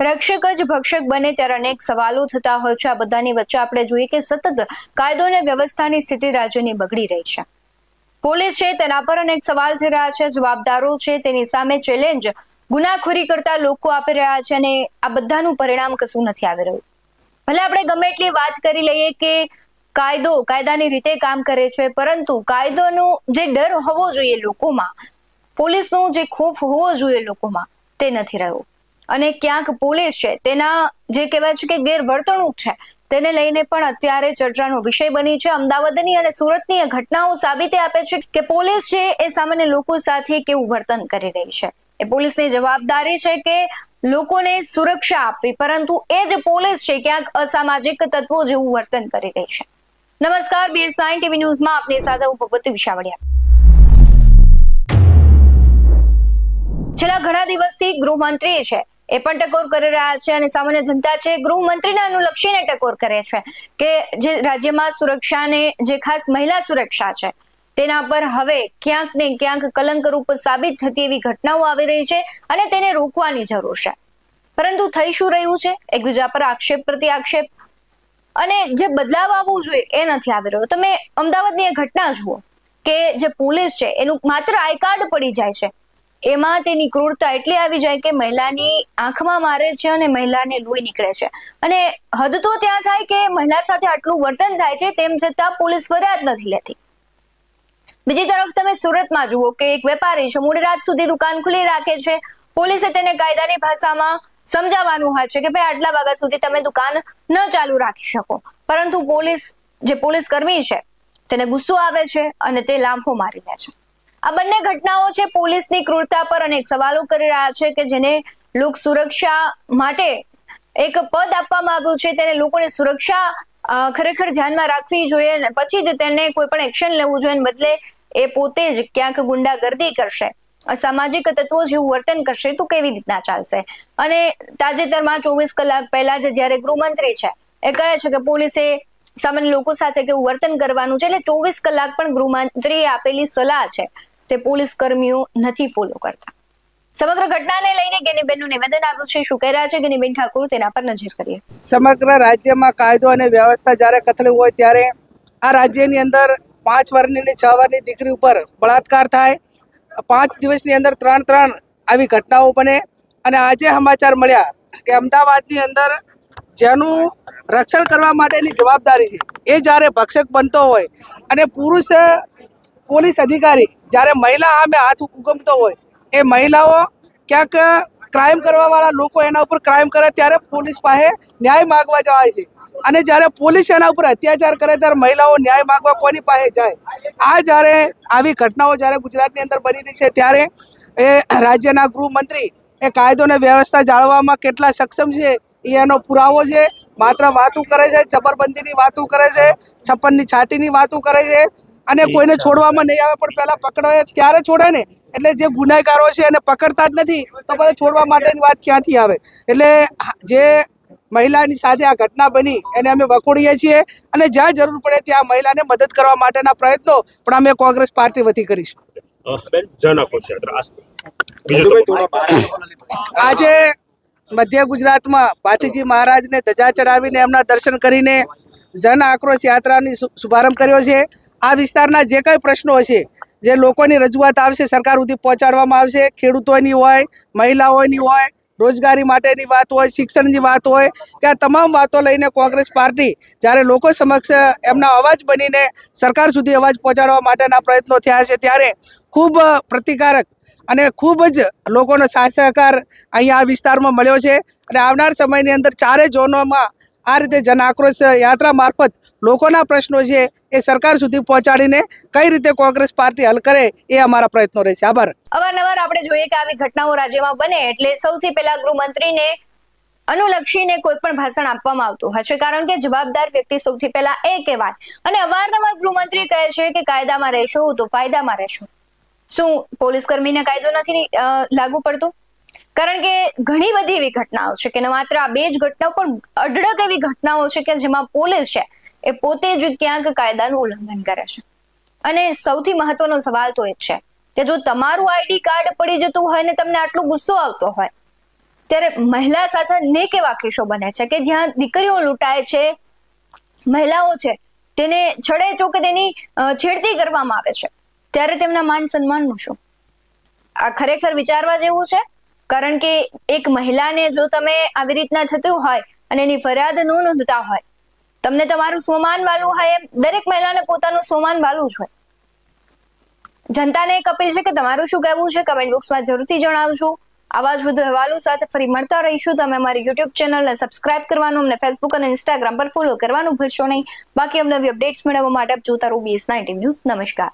રક્ષક જ ભક્ષક બને ત્યારે અનેક સવાલો થતા હોય છે. આ બધાની વચ્ચે આપણે જોઈએ કે સતત કાયદો અને વ્યવસ્થાની સ્થિતિ રાજ્યની બગડી રહી છે. પોલીસ છે તેના પર અનેક સવાલ થઈ રહ્યા છે. જવાબદારો છે તેની સામે ચેલેન્જ ગુનાખોરી કરતા લોકો આપી રહ્યા છે અને આ બધાનું પરિણામ કશું નથી આવી રહ્યું. ભલે આપણે ગમે એટલી વાત કરી લઈએ કે કાયદો કાયદાની રીતે કામ કરે છે, પરંતુ કાયદોનો જે ડર હોવો જોઈએ લોકોમાં, પોલીસનો જે ખોફ હોવો જોઈએ લોકોમાં, તે નથી રહ્યો. અને ક્યાંક પોલીસ છે, તેના જે કહેવાય છે કે ગેરવર્તણૂક છે, તેને લઈને પણ અત્યારે ચર્ચાનો વિષય બની છે. અમદાવાદની અને સુરતની ઘટનાઓ સાબિતે આપે છે કે પોલીસ છે એ સામાન્ય લોકો સાથે કેવું વર્તન કરી રહી છે. એ પોલીસની જવાબદારી છે કે લોકોને સુરક્ષા આપવી, પરંતુ એ જ પોલીસ છે ક્યાંક અસામાજિક તત્વો જેવું વર્તન કરી રહી છે. નમસ્કાર બીએસ નાઇન ટીવી ન્યૂઝમાં આપની સાથે હું ભગવતી વિશાવડિયા. છેલ્લા ઘણા દિવસથી ગૃહમંત્રી છે. એ પણ ટકોર કરી રહ્યા છે અને સામાન્ય જનતા છે, ગૃહમંત્રીને અનુલક્ષીને ટકોર કરે છે કે જે રાજ્યમાં સુરક્ષાને જે ખાસ મહિલા સુરક્ષા છે, તેના પર હવે ક્યાંક ને ક્યાંક કલંકરૂપ સાબિત થતી એવી ઘટનાઓ આવી રહી છે અને તેને રોકવાની જરૂર છે. પરંતુ થઈ શું રહ્યું છે? એકબીજા પર આક્ષેપ પ્રતિ આક્ષેપ. અને જે બદલાવ આવવો જોઈએ એ નથી આવી રહ્યો. તમે અમદાવાદની એ ઘટના જુઓ કે જે પોલીસ છે, એનું માત્ર આઈ કાર્ડ પડી જાય છે. એમાં તેની ક્રૂરતા એટલી આવી જાય કે મહિલાની આંખમાં મારે છે અને મહિલાને લોહી નીકળે છે. અને હદ તો ત્યાં થાય કે મહિલા સાથે આટલું વર્તન થાય છે, તેમ છતાં પોલીસ ફરિયાદ નથી લેતી. બીજી તરફ તમે સુરતમાં જુઓ કે એક વેપારી છે, મોડી રાત સુધી દુકાન ખુલ્લી રાખે છે. પોલીસે તેને કાયદાની ભાષામાં સમજાવવાનું હોય છે કે ભાઈ આટલા વાગ્યા સુધી તમે દુકાન ન ચાલુ રાખી શકો. પરંતુ પોલીસ, જે પોલીસ કર્મી છે, તેને ગુસ્સો આવે છે અને તે લાંફો મારી લે છે. આ બંને ઘટનાઓ છે પોલીસની ક્રૂરતા પર અનેક સવાલો કરી રહ્યા છે કે જેને લોક સુરક્ષા માટે એક પદ આપવામાં આવ્યું છે તેને લોકોને સુરક્ષા ખરેખર ધ્યાનમાં રાખવી જોઈએ અને પછી જ તેને કોઈ પણ એક્શન લેવું જોઈએ બદલે એ પોતે જ ક્યાંક ગુંડાગર્દી કરશે. સામાજિક તત્વો જેવું વર્તન કરશે તો કેવી રીતના ચાલશે? અને તાજેતરમાં ચોવીસ કલાક પહેલા જ જ્યારે ગૃહમંત્રી છે, એ કહે છે કે પોલીસે સામાન્ય લોકો સાથે કેવું વર્તન કરવાનું છે એટલે ચોવીસ કલાક પણ ગૃહમંત્રીએ આપેલી સલાહ છે. તે પોલીસ કર્મીઓ નથી ફોલો કરતા. સમગ્ર ઘટનાને લઈને ગેનીબેનનું નિવેદન આવ્યું છે. શું કહી રહ્યા છે ગેનીબેન ઠાકુર? તેના પર નજર કરીએ. સમગ્ર રાજ્યમાં કાયદો અને વ્યવસ્થા જ્યારે કથળી હોય ત્યારે આ રાજ્યની અંદર પાંચ વર્ષની ને છ વર્ષની દીકરી ઉપર બળાત્કાર થાય. પાંચ દિવસની અંદર ત્રણ ત્રણ આવી ઘટનાઓ બને. અને આજે સમાચાર મળ્યા કે અમદાવાદની અંદર જેનું રક્ષણ કરવા માટેની જવાબદારી છે. એ જ્યારે ભક્ષક બનતો હોય અને પુરુષ પોલીસ અધિકારી જ્યારે મહિલા સામે હાથ ઉગમતો હોય, એ મહિલાઓ ક્યાંક ક્રાઇમ કરવાવાળા લોકો એના ઉપર ક્રાઇમ કરે ત્યારે પોલીસ પાસે ન્યાય માગવા જાય છે. અને જ્યારે પોલીસ એના ઉપર અત્યાચાર કરે ત્યારે મહિલાઓ ન્યાય માગવા કોની પાસે જાય? આ જ્યારે આવી ઘટનાઓ જ્યારે ગુજરાતની અંદર બની રહી છે, ત્યારે એ રાજ્યના ગૃહમંત્રી એ કાયદો અને વ્યવસ્થા જાળવવામાં કેટલા સક્ષમ છે, એ એનો પુરાવો છે. માત્ર વાતો કરે છે, જબરબંધીની વાતો કરે છે, છપ્પનની છાતીની વાતો કરે છે. અને કોઈને છોડવામાં નહીં આવે પણ પહેલા પકડાય ત્યારે છોડે ને. એટલે જે ગુનેગારો છે એને પકડતા જ નથી તો પછી છોડવા માટેની વાત ક્યાંથી આવે? એટલે જે મહિલાની સાથે આ ઘટના બની એને અમે વખોડીએ છીએ અને જ્યાં જરૂર પડે ત્યાં મહિલાને મદદ કરવા માટેના પ્રયત્નો પણ અમે કોંગ્રેસ પાર્ટી વતી કરીશું. આજે મધ્ય ગુજરાતમાં ભાતીજી મહારાજને ધજા ચડાવીને એમના દર્શન કરીને જન આક્રોશ યાત્રાની શુભારંભ કર્યો છે. આ વિસ્તારના જે કંઈ પ્રશ્નો હશે, જે લોકોની રજૂઆત આવશે, સરકાર સુધી પહોંચાડવામાં આવશે, ખેડૂતોની હોય, મહિલાઓની હોય, રોજગારી માટેની વાત હોય, શિક્ષણની વાત હોય, કે આ તમામ વાતો લઈને કોંગ્રેસ પાર્ટી જ્યારે લોકો સમક્ષ એમના અવાજ બનીને સરકાર સુધી અવાજ પહોંચાડવા માટેના પ્રયત્નો થયા છે, ત્યારે ખૂબ પ્રતિકારક અને ખૂબ જ લોકોનો સાથ સહકાર અહીંયા આ વિસ્તારમાં મળ્યો છે. અને આવનાર સમયની અંદર ચારે ઝોનોમાં આ રીતે જન આક્રોશ યાત્રા મારફત લોકોના પ્રશ્નો છે એ સરકાર સુધી પહોંચાડીને કઈ રીતે કોંગ્રેસ પાર્ટી હલ કરે એ અમારા પ્રયત્નો રહેશે. આભાર. અવારનવાર આપણે જોઈએ કે આવી ઘટનાઓ રાજ્યમાં બને એટલે સૌથી પહેલા ગૃહમંત્રીને અનુલક્ષીને કોઈ પણ ભાષણ આપવામાં આવતું હશે કારણ કે જવાબદાર વ્યક્તિ સૌથી પહેલા એ કહેવાય. અને અવારનવાર ગૃહમંત્રી કહે છે કે કાયદામાં રહેશો તો ફાયદામાં રહેશો. શું પોલીસ કર્મીને કાયદો નથી લાગુ પડતો? કારણ કે ઘણી બધી એવી ઘટનાઓ છે કે માત્ર આ બે જ ઘટનાઓ, પણ અઢળક એવી ઘટનાઓ છે કે જેમાં પોલીસ છે એ પોતે જ ક્યાંક કાયદાનું ઉલ્લંઘન કરે છે. અને સૌથી મહત્વનો સવાલ તો એ છે કે જો તમારું આઈડી કાર્ડ પડી જતું હોય ને તમને આટલો ગુસ્સો આવતો હોય, ત્યારે મહિલા સાથે અનેક એવા કેસો બને છે? કે જ્યાં દીકરીઓ લૂંટાય છે, મહિલાઓ છે, તેને છડે ચોકે તેની છેડતી કરવામાં આવે છે, ત્યારે તેમના માન સન્માનનું શું? આ ખરેખર વિચારવા જેવું છે? કારણ કે એક મહિલાને જો તમે આવી રીતના થતું હોય અને એની ફરિયાદ ન નોંધતા હોય, તમને તમારું સ્વમાન વાલું હોય એમ, દરેક મહિલાને પોતાનું સ્વમાન વાલું જ હોય. જનતાને એક અપીલ છે કે તમારું શું કહેવું છે કમેન્ટ બોક્સમાં જરૂરથી જણાવજો. આવા જ વધુ અહેવાલો સાથે ફરી મળતા રહીશું. તમે અમારી યુટ્યુબ ચેનલને સબસ્ક્રાઇબ કરવાનું, અમને ફેસબુક અને ઇન્સ્ટાગ્રામ પર ફોલો કરવાનું ભૂલશો નહીં. બાકી અમને અપડેટ્સ મેળવવા માટે જોતા રહો બીએસ નાઇન્ટી ન્યૂઝ નમસ્કાર.